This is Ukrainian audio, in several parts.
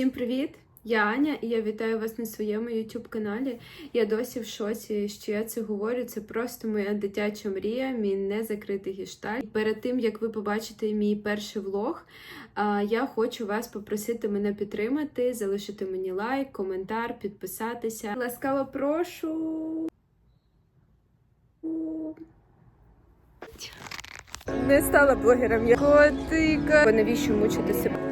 Всім привіт! Я Аня, і я вітаю вас на своєму youtube каналі. Я досі в шоці, що я це говорю. Це просто моя дитяча мрія, мій незакритий гішталь. Перед тим як ви побачите мій перший влог, я хочу вас попросити мене підтримати, залишити мені лайк, коментар, підписатися. Ласкаво прошу. Не стала блогером. Я котика. Навіщо мучити себе?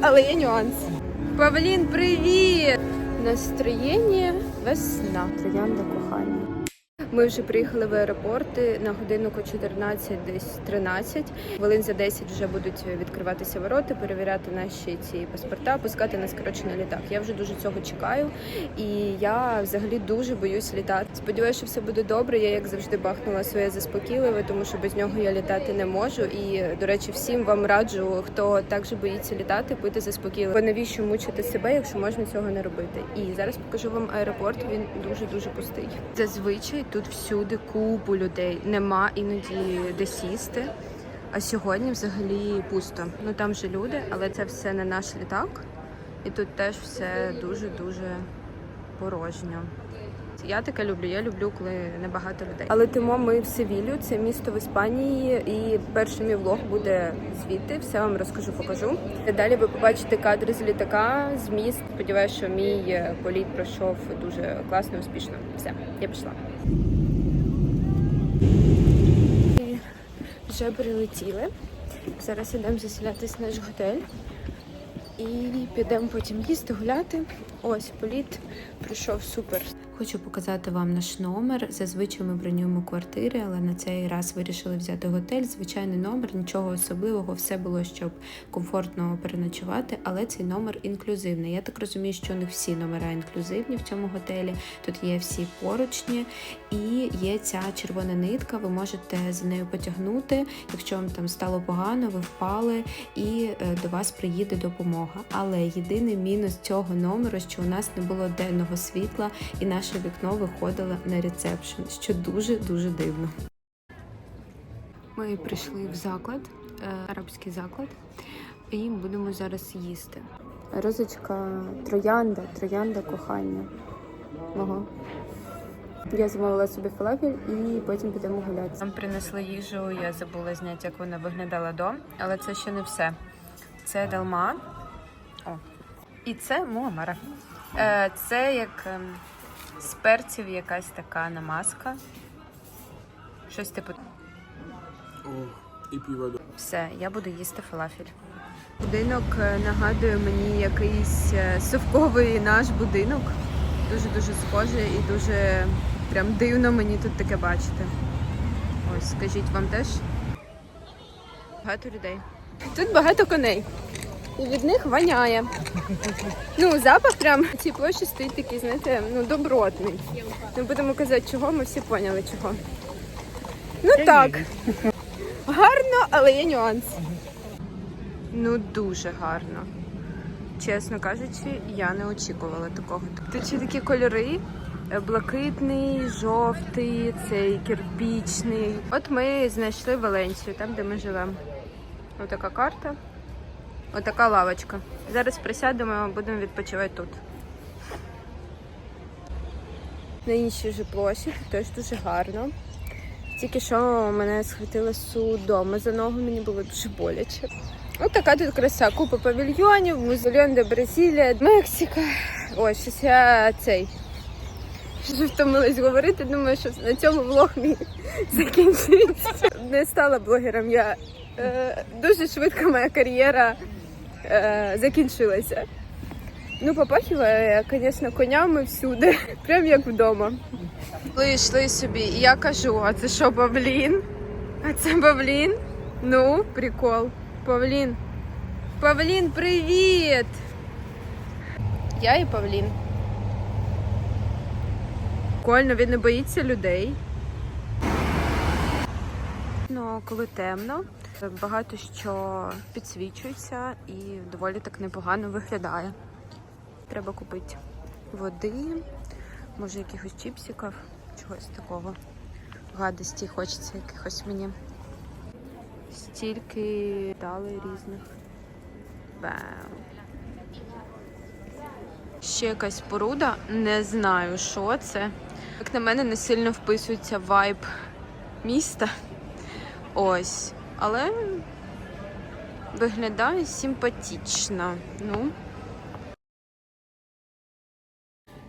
Але є нюанс. Павлін, привіт! Настроєння весна. Троянда кохання. Ми вже приїхали в аеропорти на годинку 14, десь 13. Хвилин за 10 вже будуть відкриватися ворота, перевіряти наші ці паспорта, пускати нас коротше на літак. Я вже дуже цього чекаю, і я взагалі дуже боюсь літати. Сподіваюся, що все буде добре. Я як завжди бахнула своє заспокійливе, тому що без нього я літати не можу. І до речі, всім вам раджу, хто також боїться літати, пити заспокійливо. Бо навіщо мучити себе, якщо можна цього не робити? І зараз покажу вам аеропорт. Він дуже дуже пустий. Зазвичай тут всюди купу людей. Нема іноді де сісти. А сьогодні взагалі пусто. Ну там же люди, але це все не наш літак. І тут теж все дуже дуже порожньо. Я таке люблю. Я люблю, коли небагато людей. Але тимо ми в Севілю, це місто в Іспанії, і перший мій влог буде звідти. Все вам розкажу, покажу. Далі ви побачите кадри з літака, з міст. Сподіваюся, що мій е, політ пройшов дуже класно, успішно. Все, я пішла. Вже прилетіли. Зараз йдемо заселятись в наш готель. І підемо потім їсти, гуляти. Ось політ пройшов супер. Хочу показати вам наш номер. Зазвичай ми бронюємо квартири, але на цей раз вирішили взяти готель. Звичайний номер, нічого особливого, все було, щоб комфортно переночувати. Але цей номер інклюзивний. Я так розумію, що не всі номера інклюзивні в цьому готелі. Тут є всі поручні і є ця червона нитка. Ви можете за нею потягнути, якщо вам там стало погано, ви впали, і е, до вас приїде допомога. Але єдиний мінус цього номеру, що у нас не було денного світла, і наше вікно виходило на ресепшн, що дуже дуже дивно. Ми прийшли в заклад, е, арабський заклад, і будемо зараз їсти. Розочка троянда, троянда кохання. Ого. Я замовила собі фалафель і потім підемо гуляти. Нам принесли їжу, я забула зняти, як вона виглядала до, але це ще не все. Це далма. О. І це муамара. Е, Це як ем, з перців якась така намазка. Щось типу. О, і пиво. Все, я буду їсти фалафель. Будинок е, нагадує мені якийсь е, совковий наш будинок. Дуже-дуже схожий і дуже прям дивно мені тут таке бачити. Ось, скажіть вам теж. Багато людей. Тут багато коней. І від них воняє. Ну, запах прям в цій площі стоїть такий, знаєте, ну, добротний. Не будемо казати, чого, ми всі поняли чого. Ну так. Гарно, але є нюанс. Ну, дуже гарно. Чесно кажучи, я не очікувала такого. Тут ще такі кольори: блакитний, жовтий, цей кирпічний. От ми знайшли Валенсію, там, де ми живемо. Отака карта. Отака лавочка. Зараз присядемо, будемо відпочивати тут. На іншій вже площі, теж дуже гарно. Тільки що мене схватила судома за ногу, мені було дуже боляче. Ось така тут краса, купа павільйонів, музеон де Бразилія, Мексика. Ось, щось я цей. Вже втомилась говорити, думаю, що на цьому влог мій закінчується. Не стала блогером, я е, дуже швидко моя кар'єра е, закінчилася. Ну, попахиває, звісно, конями всюди, прям як вдома. Ми йшли собі, і я кажу, а це що, Павлін? А це Павлін? Ну, прикол. Павлін. Павлін, привіт! Я і Павлін. Прикольно, він не боїться людей. Ну, коли темно, багато що підсвічується і доволі так непогано виглядає. Треба купити води, може якихось чіпсиків, чогось такого. Гадості хочеться якихось мені. Стільки дали різних. Вау. Ще якась споруда, не знаю, що це. Як на мене, не сильно вписується вайб міста. Ось. Але виглядає симпатично. Ну.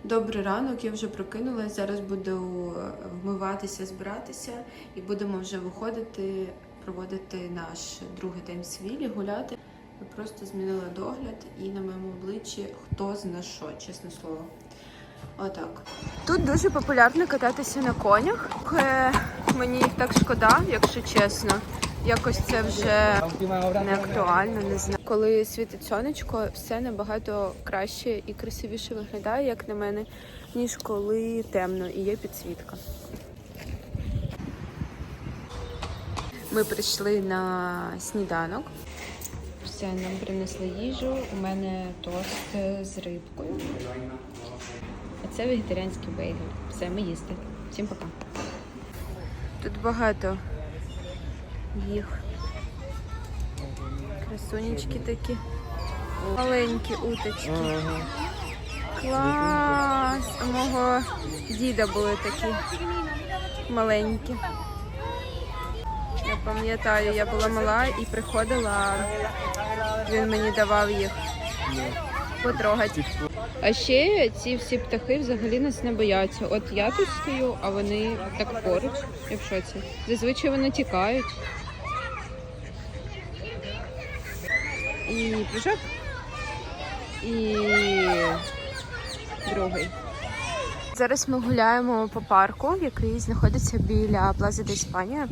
Добрий ранок, я вже прокинулась. Зараз буду е, вмиватися, збиратися і будемо вже виходити, проводити наш другий день в свілі, гуляти. Я просто змінила догляд і на моєму обличчі хто зна що, чесне слово. Отак. Тут дуже популярно кататися на конях. Е, Мені їх так шкода, якщо чесно. Якось це вже не актуально, не знаю. Коли світить сонечко, все набагато краще і красивіше виглядає, як на мене, ніж коли темно і є підсвітка. Ми прийшли на сніданок. Все, нам принесли їжу. У мене тост з рибкою. А це вегетаріанський бейгель. Все, ми їсти. Всім пока. Тут багато їх. Красунечки такі. Маленькі уточки. Клас! У мого діда були такі маленькі. Я пам'ятаю, я була мала і приходила, він мені давав їх потрогати. А ще ці всі птахи взагалі нас не бояться. От я тут стою, а вони так поруч, і в шоці. Зазвичай вони тікають. І прыжок. І другий. Зараз ми гуляємо по парку, який знаходиться біля Плази де Іспанія.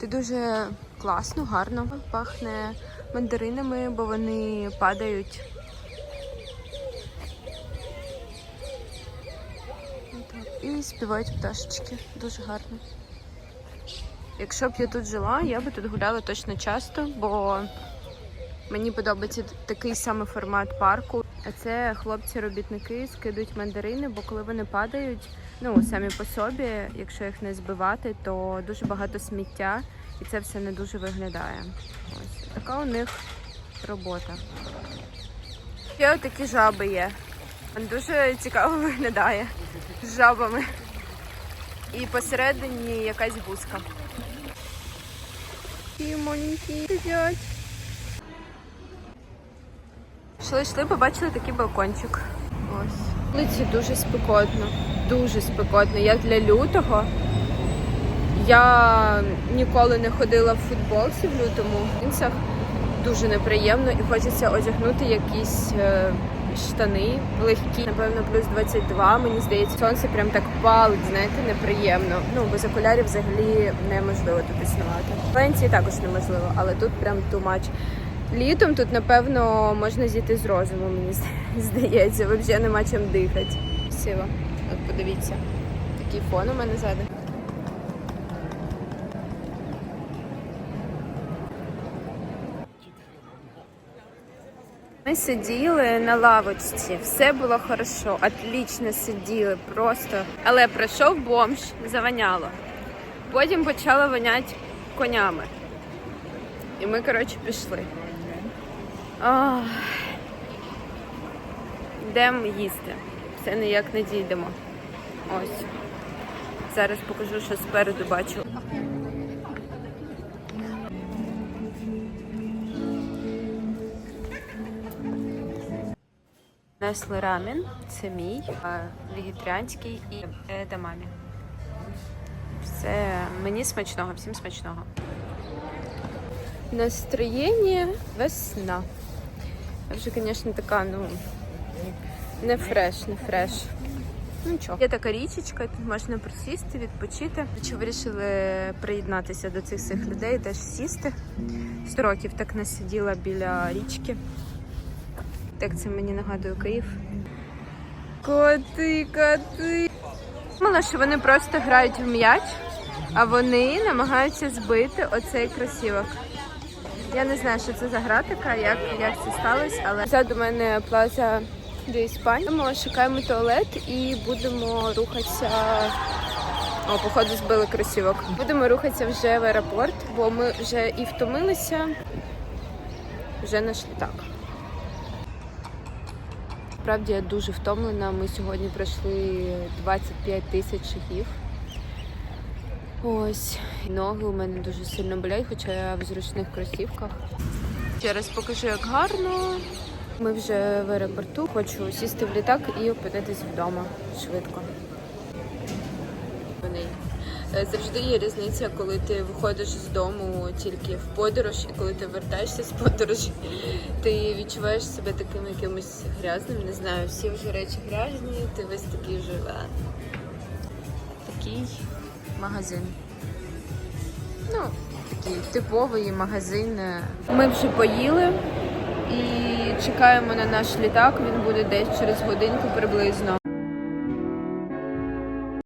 Тут дуже класно, гарно пахне мандаринами, бо вони падають. І співають пташечки. Дуже гарно. Якщо б я тут жила, я би тут гуляла точно часто, бо мені подобається такий самий формат парку. А це хлопці-робітники скидують мандарини, бо коли вони падають, ну самі по собі, якщо їх не збивати, то дуже багато сміття і це все не дуже виглядає. Ось така у них робота. Ще такі жаби є. Дуже цікаво виглядає з жабами. І посередині якась гуска. Такі маленькі сидять. Йшли, йшли, побачили такий балкончик. Ось. Вулиці дуже спекотно. Дуже спекотно. Як для лютого. Я ніколи не ходила в футболці в лютому. В джинсах дуже неприємно і хочеться одягнути якісь е, штани легкі. Напевно, плюс 22. Мені здається, сонце прям так палить, знаєте, неприємно. Ну, без окулярів взагалі неможливо тут існувати. В Валенції також неможливо, але тут прям much. Літом тут, напевно, можна зійти з розуму, мені зда- здається. Взагалі нема чим дихати. Красиво. От подивіться. Такий фон у мене ззаду. Ми сиділи на лавочці, все було хорошо, отлично сиділи, просто. Але прийшов бомж, заваняло. Потім почало воняти конями. І ми, коротше, пішли. Йдемо їсти. Це ніяк не дійдемо. Ось. Зараз покажу, що спереду бачу. Несли рамен, це мій, вегетаріанський і едамамі. Все мені смачного, всім смачного. Настроєння весна. Я вже, звісно, така, ну, не фреш, не фреш. Ну нічого. Є така річечка, тут можна присісти, відпочити. Чи вирішили приєднатися до цих всіх людей, теж сісти. Сто років так не сиділа біля річки. Так це мені нагадує Київ. Коти, коти. Думала, що вони просто грають в м'яч, а вони намагаються збити оцей кросівок. Я не знаю, що це за гра така, як, як це сталося, але позаду мене плаза до Іспанії. Ми шукаємо туалет і будемо рухатися. О, походу збили кросівок. Будемо рухатися вже в аеропорт, бо ми вже і втомилися, вже наш літак. Насправді я дуже втомлена. Ми сьогодні пройшли 25 тисяч шагів. Ось ноги у мене дуже сильно болять, хоча я в зручних кросівках. Ще раз покажу, як гарно. Ми вже в аеропорту. Хочу сісти в літак і опинитись вдома швидко. Е, завжди є різниця, коли ти виходиш з дому тільки в подорож, і коли ти вертаєшся з подорожі, ти відчуваєш себе таким якимось грязним. Не знаю, всі вже речі грязні, ти весь такий а, такий магазин. Ну, такий типовий магазин. Ми вже поїли і чекаємо на наш літак. Він буде десь через годинку приблизно.